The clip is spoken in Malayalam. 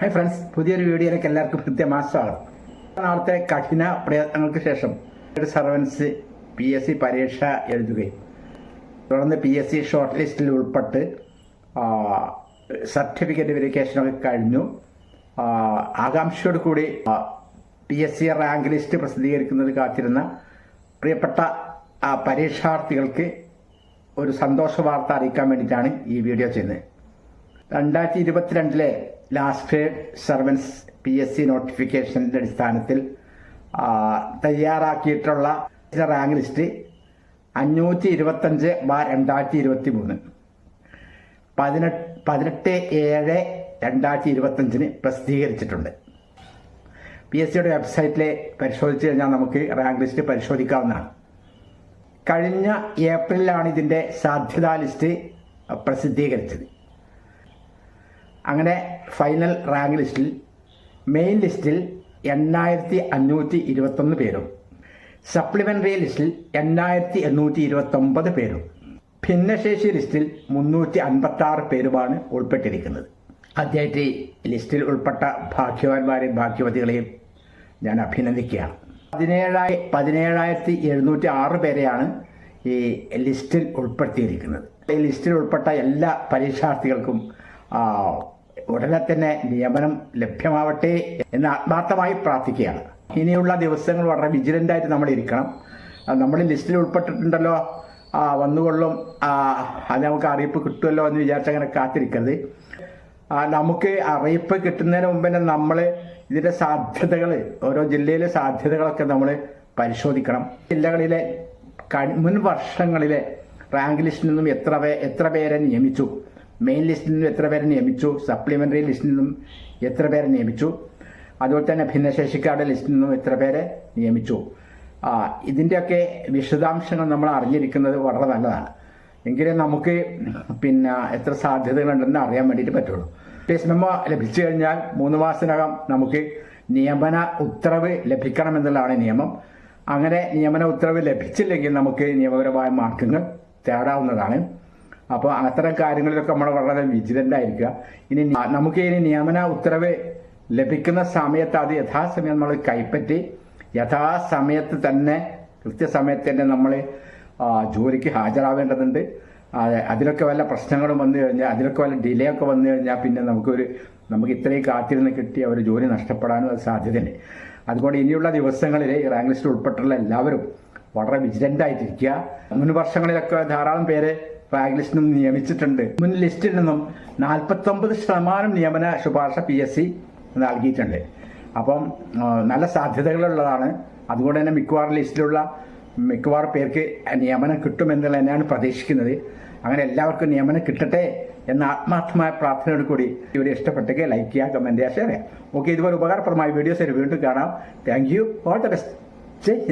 ഹായ് ഫ്രണ്ട്സ് പുതിയൊരു വീഡിയോയിലേക്ക് എല്ലാവർക്കും കൃത്യമായ സ്വാഗതം. നാളത്തെ കഠിന പ്രയത്നങ്ങൾക്ക് ശേഷം സർവൻസ് പി എസ് സി പരീക്ഷ എഴുതുകയും തുടർന്ന് പി എസ് സി ഷോർട്ട് ലിസ്റ്റിൽ ഉൾപ്പെട്ട് സർട്ടിഫിക്കറ്റ് വെരിഫിക്കേഷനൊക്കെ കഴിഞ്ഞു. ആകാംക്ഷയോടു കൂടി P S C rank list പ്രസിദ്ധീകരിക്കുന്നത് കാത്തിരുന്ന പ്രിയപ്പെട്ട പരീക്ഷാർത്ഥികൾക്ക് ഒരു സന്തോഷ വാർത്ത അറിയിക്കാൻ വേണ്ടിയിട്ടാണ് ഈ വീഡിയോ ചെയ്യുന്നത്. രണ്ടായിരത്തി ഇരുപത്തിരണ്ടിലെ last servants P S C നോട്ടിഫിക്കേഷന്റെ അടിസ്ഥാനത്തിൽ തയ്യാറാക്കിയിട്ടുള്ള റാങ്ക് ലിസ്റ്റ് അഞ്ഞൂറ്റി ഇരുപത്തഞ്ച് ബാർ രണ്ടായിരത്തി ഇരുപത്തി മൂന്ന് പതിനെട്ട് പതിനെട്ട് ഏഴ് രണ്ടായിരത്തി ഇരുപത്തഞ്ചിന് പ്രസിദ്ധീകരിച്ചിട്ടുണ്ട് പി എസ് സിയുടെ വെബ്സൈറ്റിൽ പരിശോധിച്ച് കഴിഞ്ഞാൽ നമുക്ക് റാങ്ക് ലിസ്റ്റ് പരിശോധിക്കാവുന്നതാണ്. കഴിഞ്ഞ ഏപ്രിലാണ് ഇതിന്റെ സാധ്യതാ ലിസ്റ്റ് പ്രസിദ്ധീകരിച്ചത്. അങ്ങനെ ഫൈനൽ റാങ്ക് ലിസ്റ്റിൽ മെയിൻ ലിസ്റ്റിൽ എണ്ണായിരത്തി അഞ്ഞൂറ്റി ഇരുപത്തൊന്ന് പേരും. സപ്ലിമെന്ററി ലിസ്റ്റിൽ എണ്ണായിരത്തി എണ്ണൂറ്റി ഇരുപത്തൊമ്പത് പേരും. ഭിന്നശേഷി ലിസ്റ്റിൽ മുന്നൂറ്റി അൻപത്തി ആറ് പേരുമാണ് ഉൾപ്പെട്ടിരിക്കുന്നത്. ആദ്യമായിട്ട് ലിസ്റ്റിൽ ഉൾപ്പെട്ട ഭാഗ്യവാന്മാരെയും ഭാഗ്യവതികളെയും ഞാൻ അഭിനന്ദിക്കുകയാണ്. പതിനേഴായി പതിനേഴായിരത്തി എഴുന്നൂറ്റി ആറ് പേരെയാണ് ഈ ലിസ്റ്റിൽ ഉൾപ്പെടുത്തിയിരിക്കുന്നത്. ഈ ലിസ്റ്റിൽ ഉൾപ്പെട്ട എല്ലാ പരീക്ഷാർത്ഥികൾക്കും ഉടനെ തന്നെ നിയമനം ലഭ്യമാവട്ടെ എന്ന് ആത്മാർത്ഥമായി പ്രാർത്ഥിക്കുകയാണ്. ഇനിയുള്ള ദിവസങ്ങൾ വളരെ വിജിലന്റ് ആയിട്ട് നമ്മൾ ഇരിക്കണം. നമ്മൾ ലിസ്റ്റിൽ ഉൾപ്പെട്ടിട്ടുണ്ടല്ലോ. ആ, വന്നുകൊള്ളും. അത് നമുക്ക് അറിയിപ്പ് കിട്ടുമല്ലോ എന്ന് വിചാരിച്ച് അങ്ങനെ കാത്തിരിക്കരുത്. നമുക്ക് അറിയിപ്പ് കിട്ടുന്നതിന് മുമ്പ് തന്നെ നമ്മൾ ഇതിന്റെ സാധ്യതകൾ ഓരോ ജില്ലയിലെ സാധ്യതകളൊക്കെ നമ്മൾ പരിശോധിക്കണം. ജില്ലകളിലെ മുൻ വർഷങ്ങളിലെ റാങ്ക് ലിസ്റ്റിൽ നിന്നും എത്ര എത്ര പേരെ നിയമിച്ചു? മെയിൻ ലിസ്റ്റിൽ നിന്നും എത്ര പേരെ നിയമിച്ചു? സപ്ലിമെന്ററി ലിസ്റ്റിൽ നിന്നും എത്ര പേരെ നിയമിച്ചു? അതുപോലെ തന്നെ ഭിന്നശേഷിക്കാരുടെ ലിസ്റ്റിൽ നിന്നും എത്ര പേരെ നിയമിച്ചു? ആ, ഇതിന്റെയൊക്കെ വിശദാംശങ്ങൾ നമ്മൾ അറിഞ്ഞിരിക്കുന്നത് വളരെ നല്ലതാണ്. എങ്കിലേ നമുക്ക് പിന്നെ എത്ര സാധ്യതകളുണ്ടെന്ന് അറിയാൻ വേണ്ടിയിട്ട് പറ്റുള്ളൂ. കേസ് മെമ്മോ ലഭിച്ചു കഴിഞ്ഞാൽ മൂന്ന് മാസത്തിനകം നമുക്ക് നിയമന ഉത്തരവ് ലഭിക്കണമെന്നുള്ളതാണ് നിയമം. അങ്ങനെ നിയമന ഉത്തരവ് ലഭിച്ചില്ലെങ്കിൽ നമുക്ക് നിയമപരമായ മാർഗങ്ങൾ തേടാവുന്നതാണ്. അപ്പോൾ അത്തരം കാര്യങ്ങളിലൊക്കെ നമ്മൾ വളരെ വിജിലന്റ് ആയിരിക്കുക. ഇനി നമുക്ക് ഇനി നിയമന ഉത്തരവ് ലഭിക്കുന്ന സമയത്ത് അത് യഥാസമയം നമ്മൾ കൈപ്പറ്റി യഥാസമയത്ത് തന്നെ കൃത്യസമയത്ത് തന്നെ നമ്മൾ ജോലിക്ക് ഹാജരാവേണ്ടതുണ്ട്. അതിലൊക്കെ വല്ല പ്രശ്നങ്ങളും വന്നു കഴിഞ്ഞാൽ അതിലൊക്കെ വല്ല ഡിലേ ഒക്കെ വന്നു കഴിഞ്ഞാൽ പിന്നെ നമുക്കൊരു നമുക്ക് ഇത്രയും കാത്തിരുന്ന് കിട്ടിയ ഒരു ജോലി നഷ്ടപ്പെടാനും അത് സാധ്യതയുണ്ട്. അതുകൊണ്ട് ഇനിയുള്ള ദിവസങ്ങളിൽ ഈ റാങ്ക് ലിസ്റ്റിൽ ഉൾപ്പെട്ടുള്ള എല്ലാവരും വളരെ വിജിലന്റ് ആയിട്ടിരിക്കുക. മുൻ വർഷങ്ങളിലൊക്കെ ധാരാളം പേര് നിന്നും നിയമിച്ചിട്ടുണ്ട്. മുൻ ലിസ്റ്റിൽ നിന്നും നാൽപ്പത്തൊമ്പത് ശതമാനം നിയമന ശുപാർശ പി എസ് സി നൽകിയിട്ടുണ്ട്. അപ്പം നല്ല സാധ്യതകളുള്ളതാണ്. അതുകൊണ്ട് തന്നെ മിക്കവാറും ലിസ്റ്റിലുള്ള മിക്കവാറും പേർക്ക് നിയമനം കിട്ടുമെന്നുള്ള തന്നെയാണ് പ്രതീക്ഷിക്കുന്നത്. അങ്ങനെ എല്ലാവർക്കും നിയമനം കിട്ടട്ടെ എന്ന ആത്മാർത്ഥമായ പ്രാർത്ഥനയോട് കൂടി ഇവർ ഇഷ്ടപ്പെട്ടെങ്കിൽ ലൈക്ക് ചെയ്യുക കമന്റ് ചെയ്യുക ഷെയർ ചെയ്യുക. ഓക്കെ ഇതുപോലെ ഉപകാരപ്രദമായ വീഡിയോസ് വീണ്ടും കാണാം. Thank you all the best Jai Hind.